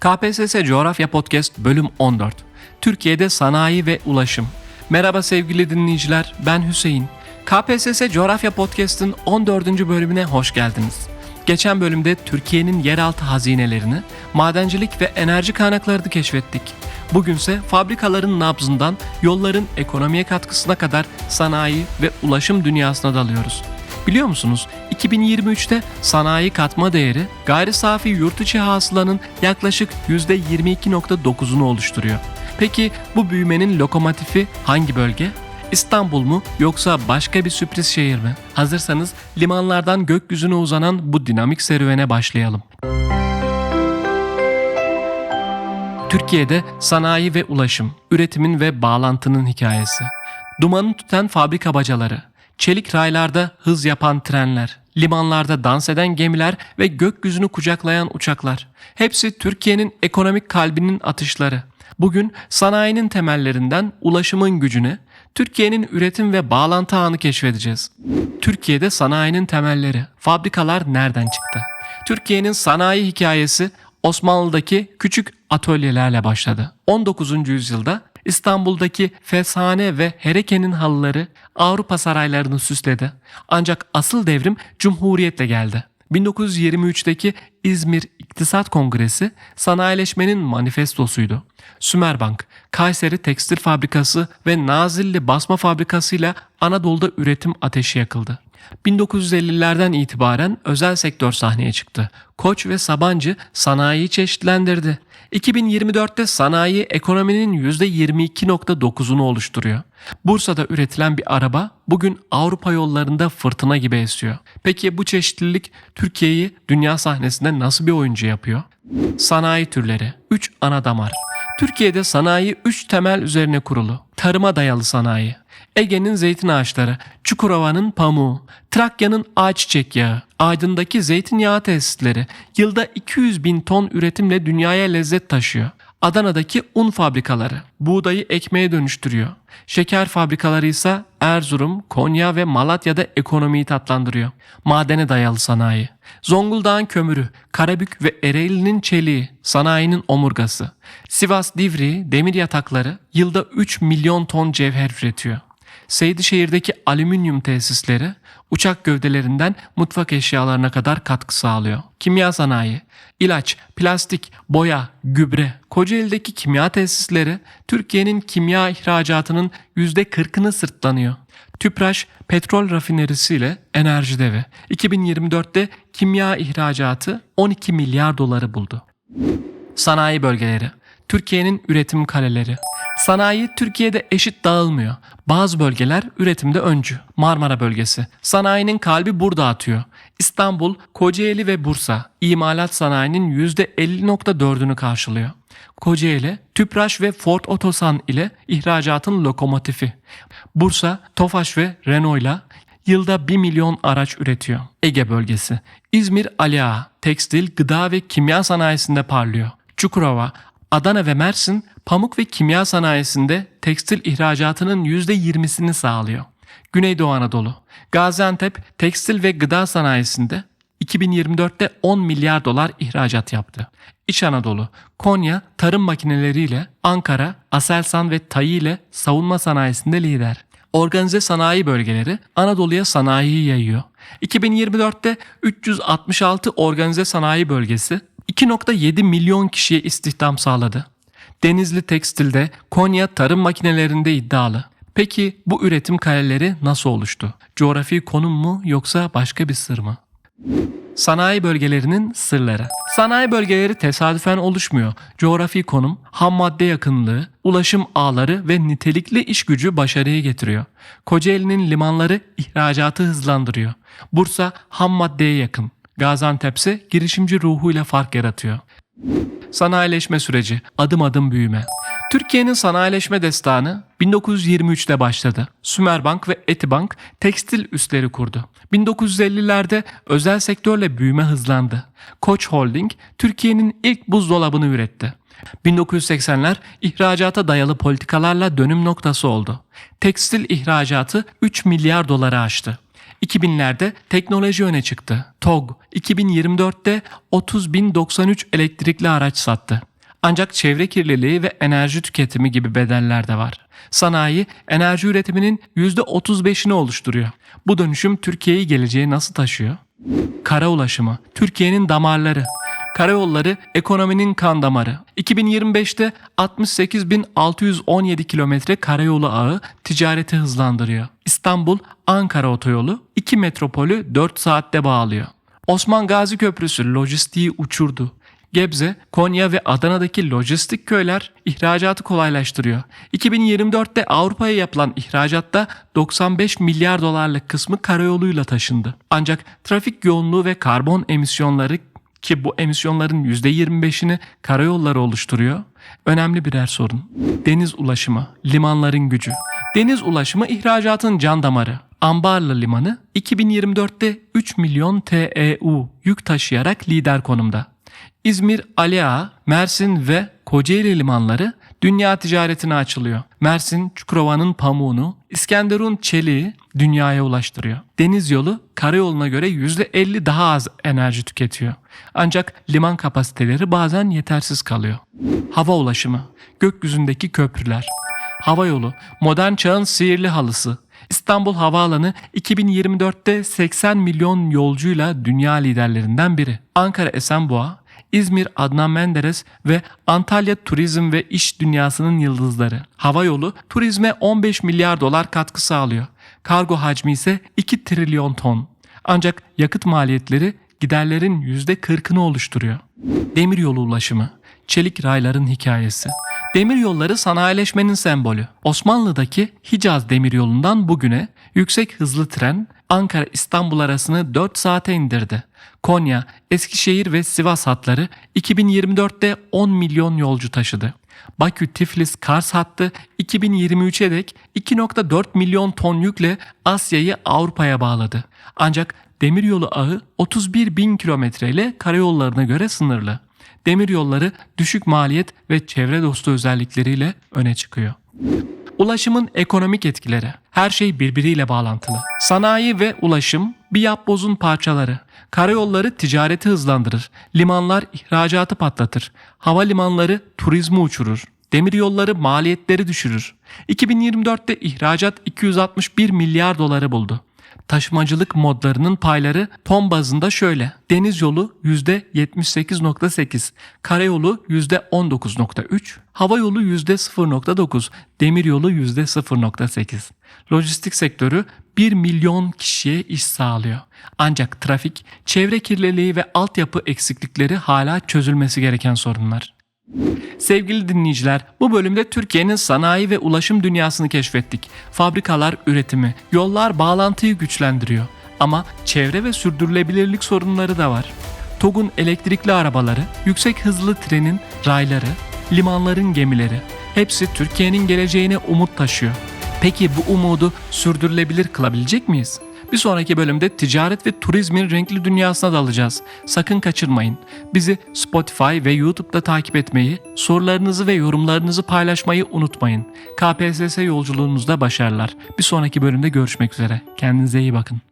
KPSS Coğrafya Podcast bölüm 14. Türkiye'de sanayi ve ulaşım. Merhaba sevgili dinleyiciler, ben Hüseyin. KPSS Coğrafya Podcast'ın 14. bölümüne hoş geldiniz. Geçen bölümde Türkiye'nin yeraltı hazinelerini, madencilik ve enerji kaynaklarını keşfettik. Bugünse fabrikaların nabzından yolların ekonomiye katkısına kadar sanayi ve ulaşım dünyasına dalıyoruz. Biliyor musunuz 2023'te sanayi katma değeri gayri safi yurt içi hasılanın yaklaşık %22.9'unu oluşturuyor. Peki bu büyümenin lokomotifi hangi bölge? İstanbul mu yoksa başka bir sürpriz şehir mi? Hazırsanız limanlardan gökyüzüne uzanan bu dinamik serüvene başlayalım. Türkiye'de sanayi ve ulaşım, üretimin ve bağlantının hikayesi. Dumanı tüten fabrika bacaları, çelik raylarda hız yapan trenler, limanlarda dans eden gemiler ve gökyüzünü kucaklayan uçaklar. Hepsi Türkiye'nin ekonomik kalbinin atışları. Bugün sanayinin temellerinden ulaşımın gücüne, Türkiye'nin üretim ve bağlantı ağını keşfedeceğiz. Türkiye'de sanayinin temelleri, fabrikalar nereden çıktı? Türkiye'nin sanayi hikayesi Osmanlı'daki küçük atölyelerle başladı. 19. yüzyılda İstanbul'daki Fesane ve Hereke'nin halıları Avrupa saraylarını süsledi. Ancak asıl devrim Cumhuriyet'le geldi. 1923'teki İzmir İktisat Kongresi sanayileşmenin manifestosuydu. Sümerbank, Kayseri Tekstil Fabrikası ve Nazilli Basma Fabrikası ile Anadolu'da üretim ateşi yakıldı. 1950'lerden itibaren özel sektör sahneye çıktı. Koç ve Sabancı sanayiyi çeşitlendirdi. 2024'te sanayi ekonominin %22.9'unu oluşturuyor. Bursa'da üretilen bir araba bugün Avrupa yollarında fırtına gibi esiyor. Peki bu çeşitlilik Türkiye'yi dünya sahnesinde nasıl bir oyuncu yapıyor? Sanayi türleri 3 ana damar. Türkiye'de sanayi 3 temel üzerine kurulu. Tarıma dayalı sanayi, Ege'nin zeytin ağaçları, Çukurova'nın pamuğu, Trakya'nın ayçiçek yağı, Aydın'daki zeytinyağı tesisleri yılda 200 bin ton üretimle dünyaya lezzet taşıyor. Adana'daki un fabrikaları buğdayı ekmeğe dönüştürüyor. Şeker fabrikaları ise Erzurum, Konya ve Malatya'da ekonomiyi tatlandırıyor. Madene dayalı sanayi. Zonguldak'ın kömürü, Karabük ve Ereğli'nin çeliği, sanayinin omurgası. Sivas Divriği, demir yatakları yılda 3 milyon ton cevher üretiyor. Seydişehir'deki alüminyum tesisleri uçak gövdelerinden mutfak eşyalarına kadar katkı sağlıyor. Kimya sanayi, ilaç, plastik, boya, gübre, Kocaeli'deki kimya tesisleri Türkiye'nin kimya ihracatının %40'ını sırtlanıyor. Tüpraş petrol rafinerisiyle enerji devi. 2024'te kimya ihracatı 12 milyar doları buldu. Sanayi bölgeleri, Türkiye'nin üretim kaleleri. Sanayi Türkiye'de eşit dağılmıyor. Bazı bölgeler üretimde öncü. Marmara bölgesi. Sanayinin kalbi burada atıyor. İstanbul, Kocaeli ve Bursa imalat sanayinin %50.4'ünü karşılıyor. Kocaeli, Tüpraş ve Ford Otosan ile ihracatın lokomotifi. Bursa, Tofaş ve Renault ile yılda 1 milyon araç üretiyor. Ege bölgesi. İzmir Ali Ağa, tekstil, gıda ve kimya sanayisinde parlıyor. Çukurova, Adana ve Mersin pamuk ve kimya sanayisinde tekstil ihracatının %20'sini sağlıyor. Güneydoğu Anadolu, Gaziantep tekstil ve gıda sanayisinde 2024'te 10 milyar dolar ihracat yaptı. İç Anadolu, Konya tarım makineleriyle, Ankara, Aselsan ve Tayi ile savunma sanayisinde lider. Organize sanayi bölgeleri Anadolu'ya sanayiyi yayıyor. 2024'te 366 organize sanayi bölgesi 2.7 milyon kişiye istihdam sağladı. Denizli Tekstil'de, Konya tarım makinelerinde iddialı. Peki bu üretim kaleleri nasıl oluştu? Coğrafi konum mu yoksa başka bir sır mı? Sanayi bölgelerinin sırları. Sanayi bölgeleri tesadüfen oluşmuyor. Coğrafi konum, ham madde yakınlığı, ulaşım ağları ve nitelikli iş gücü başarıyı getiriyor. Kocaeli'nin limanları ihracatı hızlandırıyor. Bursa ham maddeye yakın. Gaziantep ise girişimci ruhuyla fark yaratıyor. Sanayileşme süreci, adım adım büyüme. Türkiye'nin sanayileşme destanı 1923'te başladı. Sümerbank ve Etibank tekstil üsleri kurdu. 1950'lerde özel sektörle büyüme hızlandı. Koç Holding Türkiye'nin ilk buzdolabını üretti. 1980'ler ihracata dayalı politikalarla dönüm noktası oldu. Tekstil ihracatı 3 milyar doları aştı. 2000'lerde teknoloji öne çıktı. TOG 2024'te 30.093 elektrikli araç sattı. Ancak çevre kirliliği ve enerji tüketimi gibi bedeller de var. Sanayi, enerji üretiminin %35'ini oluşturuyor. Bu dönüşüm Türkiye'yi geleceğe nasıl taşıyor? Kara ulaşımı, Türkiye'nin damarları. Karayolları ekonominin kan damarı. 2025'te 68.617 kilometre karayolu ağı ticareti hızlandırıyor. İstanbul-Ankara otoyolu iki metropolü 4 saatte bağlıyor. Osman Gazi Köprüsü lojistiği uçurdu. Gebze, Konya ve Adana'daki lojistik köyler ihracatı kolaylaştırıyor. 2024'te Avrupa'ya yapılan ihracatta 95 milyar dolarlık kısmı karayoluyla taşındı. Ancak trafik yoğunluğu ve karbon emisyonları ki bu emisyonların %25'ini karayolları oluşturuyor. Önemli birer sorun. Deniz ulaşımı, limanların gücü. Deniz ulaşımı ihracatın can damarı. Ambarlı Limanı 2024'te 3 milyon TEU yük taşıyarak lider konumda. İzmir, Ali Ağa, Mersin ve Kocaeli limanları dünya ticaretine açılıyor. Mersin, Çukurova'nın pamuğunu, İskenderun çeliği dünyaya ulaştırıyor. Deniz yolu karayoluna göre %50 daha az enerji tüketiyor. Ancak liman kapasiteleri bazen yetersiz kalıyor. Hava ulaşımı, gökyüzündeki köprüler, hava yolu, modern çağın sihirli halısı, İstanbul Havaalanı 2024'te 80 milyon yolcuyla dünya liderlerinden biri. Ankara Esenboğa, İzmir Adnan Menderes ve Antalya turizm ve iş dünyasının yıldızları. Hava yolu turizme 15 milyar dolar katkı sağlıyor. Kargo hacmi ise 2 trilyon ton. Ancak yakıt maliyetleri giderlerin %40'ını oluşturuyor. Demiryolu ulaşımı, çelik rayların hikayesi. Demiryolları sanayileşmenin sembolü. Osmanlı'daki Hicaz demiryolundan bugüne yüksek hızlı tren Ankara-İstanbul arasını 4 saate indirdi. Konya, Eskişehir ve Sivas hatları 2024'te 10 milyon yolcu taşıdı. Bakü-Tiflis-Kars hattı 2023'e dek 2.4 milyon ton yükle Asya'yı Avrupa'ya bağladı. Ancak demiryolu ağı 31 bin kilometre ile karayollarına göre sınırlı. Demiryolları düşük maliyet ve çevre dostu özellikleriyle öne çıkıyor. Ulaşımın ekonomik etkileri. Her şey birbiriyle bağlantılı. Sanayi ve ulaşım bir yapbozun parçaları. Karayolları ticareti hızlandırır. Limanlar ihracatı patlatır. Havalimanları turizmi uçurur. Demiryolları maliyetleri düşürür. 2024'te ihracat 261 milyar doları buldu. Taşımacılık modlarının payları ton bazında şöyle. Deniz yolu %78.8, karayolu %19.3, hava yolu %0.9, demir yolu %0.8. Lojistik sektörü 1 milyon kişiye iş sağlıyor. Ancak trafik, çevre kirliliği ve altyapı eksiklikleri hala çözülmesi gereken sorunlar. Sevgili dinleyiciler, bu bölümde Türkiye'nin sanayi ve ulaşım dünyasını keşfettik. Fabrikalar üretimi, yollar bağlantıyı güçlendiriyor. Ama çevre ve sürdürülebilirlik sorunları da var. TOG'un elektrikli arabaları, yüksek hızlı trenin rayları, limanların gemileri hepsi Türkiye'nin geleceğine umut taşıyor. Peki bu umudu sürdürülebilir kılabilecek miyiz? Bir sonraki bölümde ticaret ve turizmin renkli dünyasına dalacağız. Sakın kaçırmayın. Bizi Spotify ve YouTube'da takip etmeyi, sorularınızı ve yorumlarınızı paylaşmayı unutmayın. KPSS yolculuğunuzda başarılar. Bir sonraki bölümde görüşmek üzere. Kendinize iyi bakın.